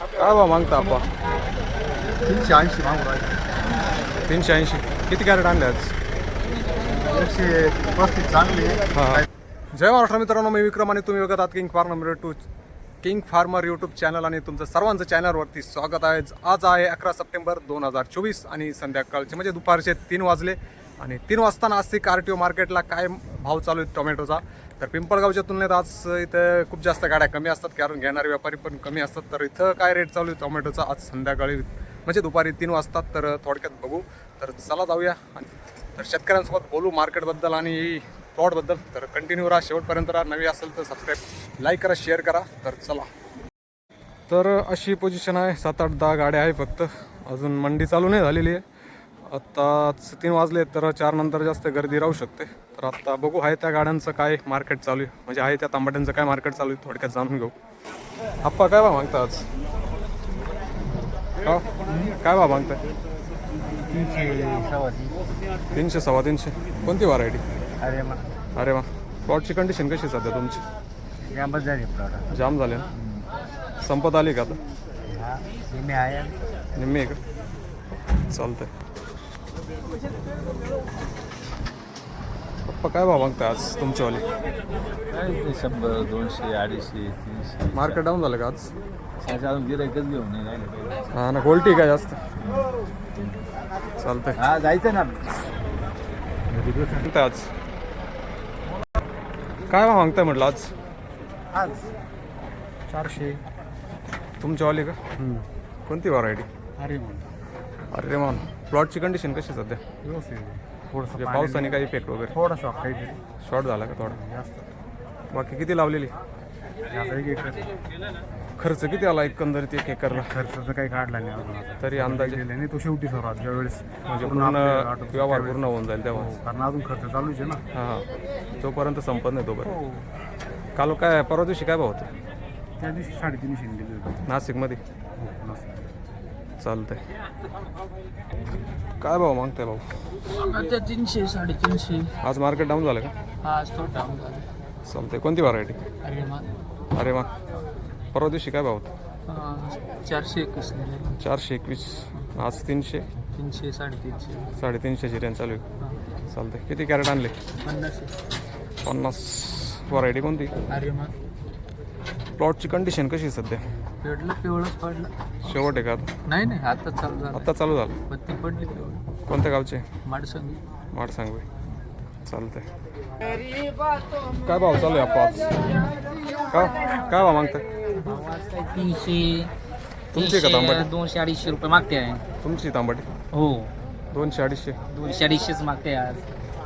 काय भाव मागता आपा? तीनशे ऐंशी मागू राहिले. तीनशे ऐंशी. किती कॅरेट आणले आज? एकशे पस्तीस चांगली. हा. हा. जय महाराष्ट्र मित्रांनो मी विक्रम आणि तुम्ही बघत आहात king farmer to king farmer YouTube channel आणि तुमचं सर्वांचं चॅनलवरती स्वागत आहे. आज आहे अकरा सप्टेंबर दोन हजार चोवीस आणि संध्याकाळचे म्हणजे दुपारचे तीन वाजले आणि तीन वाजता नाशिक आर टी ओ मार्केटला काय भाव चालू आहे टोमॅटोचा तर पिंपळगावच्या तुलनेत आज इथं खूप जास्त गाड्या कमी असतात. कारण घेणारे व्यापारी पण कमी असतात. तर इथं काय रेट चालू आहे? टोमॅटोचा आज संध्याकाळी म्हणजे दुपारी तीन वाजतात. तर थोडक्यात बघू. तर चला जाऊया. तर शेतकऱ्यांसोबत बोलू मार्केटबद्दल आणि प्लॉटबद्दल तर कंटिन्यू राहा. शेवटपर्यंत राहा. नवी असेल तर सबस्क्राईब लाईक करा शेअर करा. तर चला. तर अशी पोझिशन आहे. सात आठ दहा गाड्या आहे फक्त. अजून मंडी चालू नाही झालेली आहे. आत्ताच तीन वाजले तर चार नंतर जास्त गर्दी राहू शकते. तर आत्ता बघू आहे त्या गाड्यांचं काय मार्केट चालू आहे? म्हणजे आहे त्या तांबाट्यांचं काय मार्केट चालू आहे? थोडक्यात जाणून घेऊ. आप्पा काय भाव मागता आज? का काय भाव मागताय? तीनशे तीनशे सव्वा तीनशे. कोणती व्हरायटी अरे वा. अरे वा प्लॉटची कंडिशन कशी सध्या तुमची? झाली प्लॉट जाम झाले ना? संपत आली का आता? हा निम्मी आहे. का चालतंय. पप्पा काय भाव मागताय आज तुमच्यावाली काय ते शंभर दोनशे अडीचशे तीनशे. मार्केट डाऊन झालं का आज? अजून गिरायकच घेऊन नाही राहिले हा ना क्वालिटी काय जास्त. चालतंय. हा जायचं ना. आज. काय भाव मागताय म्हटलं आज? आज. चारशे. तुमच्यावाली का? कोणती व्हरायटी अरे मग अरे मान प्लॉटची कंडिशन कशी आहे सध्या? व्यवस्थित म्हणजे थोडंसं पावसाने काही इफेक्ट वगैरे? थोडा शॉक काहीतरी शॉर्ट झाला का थोडा? जास्त. बाकी किती लावलेली? आता एक एकर. खर्च किती आला एकंदरीत एक एकरला? खर्चाचं काही काढला नाही आता. तरी अंदाजे? दिलेलं नाही तो शेवटी सर्वात ज्यावेळेस म्हणजे पूर्ण व्यवहार. पूर्ण होऊन जाईल तेव्हा. हो, कारण अजून खर्च चालूच आहे ना. हां हां. जोपर्यंत संपत नाही तोपर्यंत. काल काय परवा दिवशी काय भाव होतं? त्या दिवशी साडेतीनशे दिले होते. नाशिकमध्ये? हो, नाशिक. चालतंय. काय भाव मागताय भाऊ? आता तीनशे साडेतीनशे. आज मार्केट डाऊन झालं का? आज तो डाऊन झाला. चालतंय. कोणती व्हरायटी अरे वा. परवा दिवशी काय भाव होतं? हा, चारशे एकवीस. चारशे एकवीस. आज तीनशे? तीनशे साडेतीनशे. साडेतीनशेची रेंज चालू आहे. चालतंय. किती कॅरेट आणले? पन्नास. व्हरायटी कोणती? अरे मग प्लॉटची कंडिशन कशी सध्या? पेडलं पिवळंच पडलं. शेवट आहे का आता? नाही नाही आता चालू झालं आत्ता चालू झालं. पत्ती पडली कोणत्या गावचे? माडसंगी. माठ सांग चालतंय. काय भाव चालू आहे आपण आज? का? काय भाव मागताय? तीनशे तुमची का तांबट? दोनशे अडीचशे रुपये मागते आहे. तुमची तांबटी? हो. दोनशे अडीचशे. दोनशे अडीचशेच मागते आज.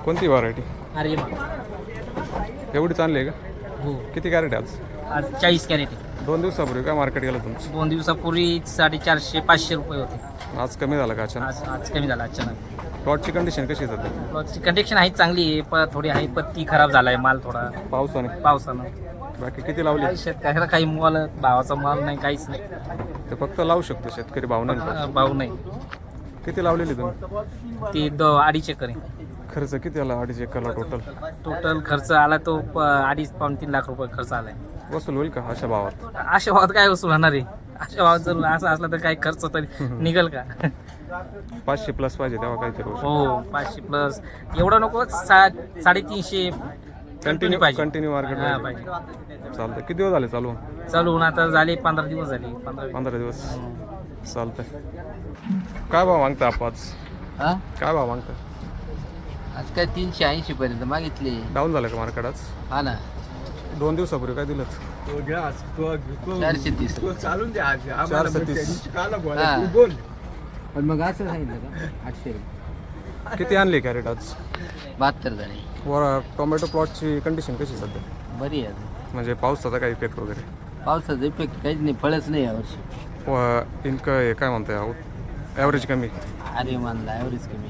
कोणती व्हरायटी अरे मग एवढी चांगली आहे का? हो. किती कॅरेट आहे आज? आज चाळीस कॅरेट आहे. दोन दिवसापूर्वी काय मार्केट गेलं तुमचं? दोन दिवसापूर्वी साडेचारशे पाचशे रुपये होते. आज कमी झालं का अचानक? आज आज कमी झाला अचानक. प्लॉटची कंडिशन कशी प्लॉटची कंडिशन आहे चांगली आहे पण थोडी आहे पत्ती खराब झाला आहे माल थोडा. पावसाने? पावसानं. बाकी किती लावली? शेतकऱ्याला काही माल भावाचा माल नाही काहीच नाही. ते फक्त लावू शकतो शेतकरी भावना अं, भाव नाही. किती लावलेली तुम्ही? ते द अडीच एकर आहे. खर्च किती आला अडीच एकरला टोटल टोटल खर्च आला तो प- अडीच पाऊन तीन लाख रुपये खर्च आलाय. वसूल होईल का अशा भावात? अशा भावात काय वसूल होणार आहे? अशा भावात जर असं असलं तर काही खर्च तरी निघल का? पाचशे प्लस पाहिजे तेव्हा काहीतरी होऊ शकतं. हो पाचशे प्लस एवढं नको सा साडेतीनशे कंटिन्यू पाहिजे. कंटिन्यू मार्केट हा, पाहिजे पाहिजे. चालतंय. किती दिवस झाले चालू? चालू होऊन आता झाले पंधरा दिवस झाले. पंधरा पंधरा दिवस. चालतंय. काय भाव मागता आपण आज? हा? काय भाव मागता आज काय तीनशे ऐंशी पर्यंत मागितले. डाऊन झालं का मार्केट आज हा ना. दोन दिवसापूर्वी काय दिलं चारशे तीस. चारशे तीस. हा. पण मग असं सांगितलं का? आठशे. रुपये किती आणले कॅरेट आज? बहात्तर झाले. वर टोमॅटो प्लॉटची कंडिशन कशी सध्या? बरी आहे अजून. म्हणजे पावसाचा काही इफेक्ट वगैरे? पावसाचा इफेक्ट काहीच नाही फळच नाही यावर्षी व इनक हे काय म्हणताय ॲव्हरेज कमी? अरे मानला एवढीच कमी.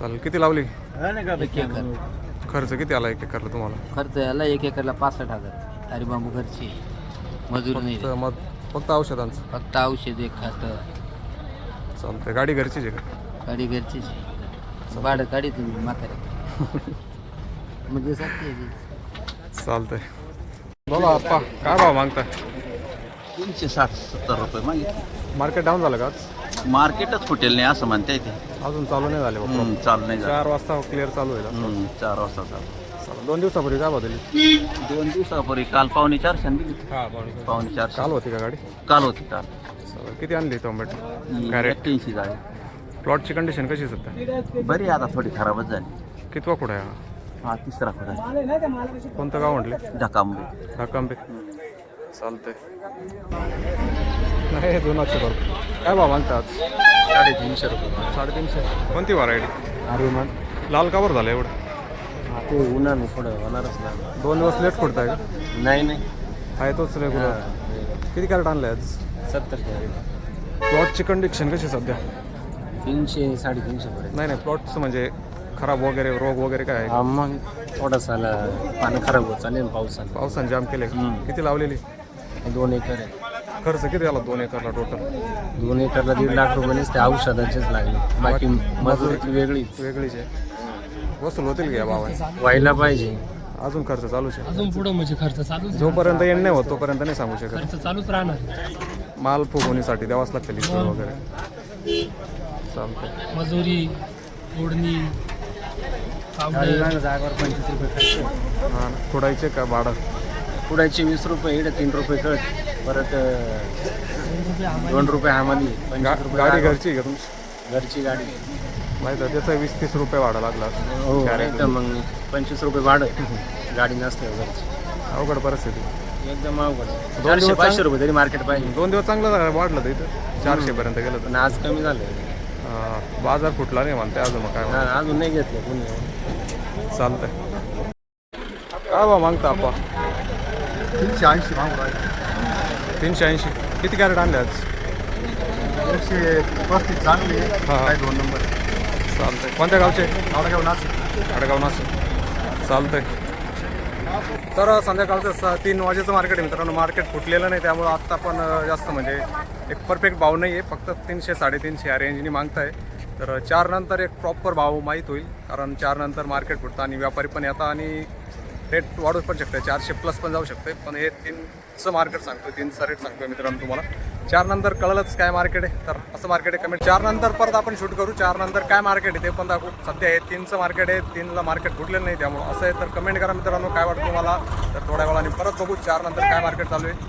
चालेल. किती लावली? एक एकर. खर्च किती आला एक एकरला तुम्हाला? खर्च याला एक एकरला पासष्ट हजार. अरे बांबू घरची. मजूर नाही तर मग फक्त औषधांचं. फक्त औषध एक खात. चालतंय. गाडी घरचीच आहे का? गाडी घरचीच आहे. भाडं काढी तुम्ही म्हातारे. म्हणजे सत्य आहे ते. चालतंय. बोला आप्पा काय भाव मागताय? तीनशे साठ सत्तर रुपये मागितले. मार्केट डाऊन झालं का आज? मार्केटच फुटेल नाही असं म्हणता येते अजून चालू नाही झाले बाबा. हम्म, चालू नाही झालं. चार वाजता क्लिअर चालू होईल हम्म, चार वाजता चालू. चला, दोन दिवसापूर्वी काय बदलली दोन दिवसापूर्वी काल पावणे चारशे दिली हा पावणे चारशे काल होती का गाडी? काल होती काल. चला, किती आणली टोमॅटो कॅरेट एक्क्याऐंशी झाली प्लॉटची कंडिशन कशी आहे सध्या? बरी आहे आता थोडी खराबच झाली. कितवा कुठं आहे हा? हा तिसरा खोडा कोणतं गाव म्हटले? ढकांबे. ढाकांबे. चालतंय. नाही दोनाशे बरोबर काय भाव मागतात? साडेतीनशे रुपये. साडेतीनशे. कोणती व्हरायटी अरे मग. लाल कावर झालं एवढं? ते उन्हाने थोडं होणारच ना. दोन दिवस लेट फोडताय का? नाही नाही. आहे तोच रेग्युलर किती कॅरेट आणले आज? सत्तर प्लॉटची कंडिशन कशी सध्या? तीनशे साडेतीनशे पर्यंत. नाही नाही प्लॉटचं म्हणजे खराब वगैरे रोग वगैरे काय आहे हा मग थोडासा पाणी खराब होत चालेल पावसानं पावसाने जाम केले का? हम्म. किती लावलेली? दोन एकर आहे. खर्च किती आला दोन एकरला टोटल दोन एकरला दीड लाख रुपये ते औषधाचेच लागले. बाकी मजुरीची वेगळीच. वेगळीच आहे. वसूल होतील का या भावाने? व्हायला पाहिजे. अजून खर्च चालूच आहे. अजून पुढं म्हणजे खर्च चालूच जोपर्यंत एंड नाही होत तोपर्यंत नाही सांगू शकत. खर्च चालूच राहणार माल फुगवणीसाठी द्यावाच लागतं लिक्विड वगैरे. चालतंय. मजुरी ओढणी जागेवर पंचवीस रुपये खर्च. हा फोडायचे का भाडं? पुढायचे वीस रुपये इकडे तीन रुपये कट परत दोन रुपये पंचवीस रुपये गाडी. घरची आहे का तुमची? घरची गाडी. माहिती आहे त्याचा वीस तीस रुपये भाडं लागला असतं. हो मग पंचवीस रुपये भाडं गाडी नसल्यावर घरची. अवघड परिस्थिती. एकदम अवघड. दिवस चारशे पाचशे रुपये तरी मार्केट पाहिजे. दोन दिवस चांगलं झालं, वाढलं तर इथं. चारशे पर्यंत गेलं तर. पण आज कमी झालं. हा, बाजार फुटला नाही म्हणते अजून मग काय. अजून नाही घेतलं कोणी. चालतंय. काय बा मागता आपा तीनशे ऐंशी मागू तीनशे ऐंशी. किती कॅरेट आणले आज? एकशे पस्तीस चांगली हा. काय दोन नंबर. चालतंय. कोणत्या गावचे? घेऊन नाशिक. अडगाव नाशिक. चालतंय. तर संध्याकाळचं स तीन वाजेचं मार्केट आहे मित्रांनो. मार्केट फुटलेलं नाही त्यामुळं आत्ता पण अं, जास्त म्हणजे एक परफेक्ट भाव नाही आहे. फक्त तीनशे साडेतीनशे या रेंजनी मागताय. तर चार नंतर एक प्रॉपर भाव माहीत होईल. कारण चार नंतर मार्केट फुटतं आणि व्यापारी पण येतात आणि रेट वाढू पण शकते चारशे प्लस पण जाऊ शकते पण हे तीनचं मार्केट सांगतोय तीनचा रेट सांगतोय मित्रांनो तुम्हाला. चार नंतर कळलंच काय मार्केट आहे. तर असं मार्केट आहे कमेंट चार नंतर परत आपण शूट करू. चार नंतर काय मार्केट आहे ते पण दाखवू. सध्या हे तीनचं मार्केट आहे. तीनला मार्केट फुटलेलं नाही त्यामुळे. असं आहे तर कमेंट करा मित्रांनो काय वाटतं तुम्हाला? तर थोड्या वेळाने परत बघू. चार नंतर काय मार्केट चालू आहे.